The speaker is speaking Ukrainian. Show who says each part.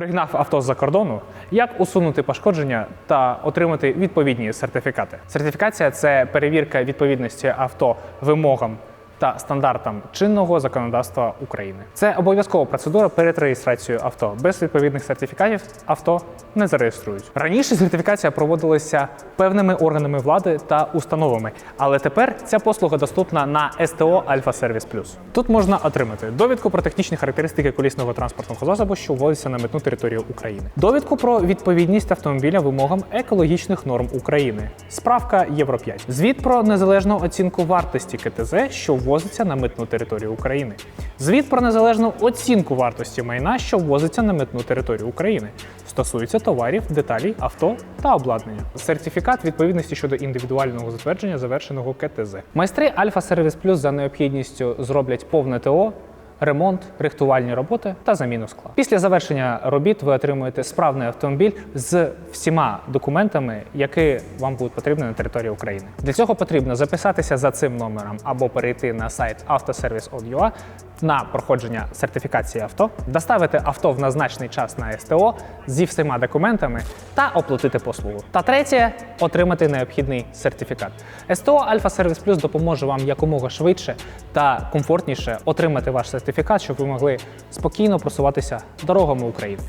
Speaker 1: Пригнав авто з-за кордону, як усунути пошкодження та отримати відповідні сертифікати. Сертифікація це перевірка відповідності авто вимогам та стандартам чинного законодавства України. Це обов'язкова процедура перед реєстрацією авто. Без відповідних сертифікатів авто не зареєструють. Раніше сертифікація проводилася певними органами влади та установами, але тепер ця послуга доступна на СТО Альфа Сервіс Плюс. Тут можна отримати довідку про технічні характеристики колісного транспортного засобу, що вводиться на митну територію України, довідку про відповідність автомобіля вимогам екологічних норм України, справка Євро 5, звіт про незалежну оцінку вартості КТЗ, що ввозиться на митну територію України, звіт про незалежну оцінку вартості майна, що ввозиться на митну територію України. Стосується товарів, деталей, авто та обладнання. Сертифікат відповідності щодо індивідуального затвердження завершеного КТЗ. Майстри Альфа Сервіс Плюс за необхідністю зроблять повне ТО. Ремонт, рихтувальні роботи та заміну скла. Після завершення робіт ви отримуєте справний автомобіль з всіма документами, які вам будуть потрібні на території України. Для цього потрібно записатися за цим номером або перейти на сайт автоservice.ua на проходження сертифікації авто, доставити авто в назначений час на СТО зі всіма документами та оплатити послугу. Та третє отримати необхідний сертифікат. СТО Альфа Сервіс Плюс допоможе вам якомога швидше та комфортніше отримати ваш сертифікат, щоб ви могли спокійно просуватися дорогами України.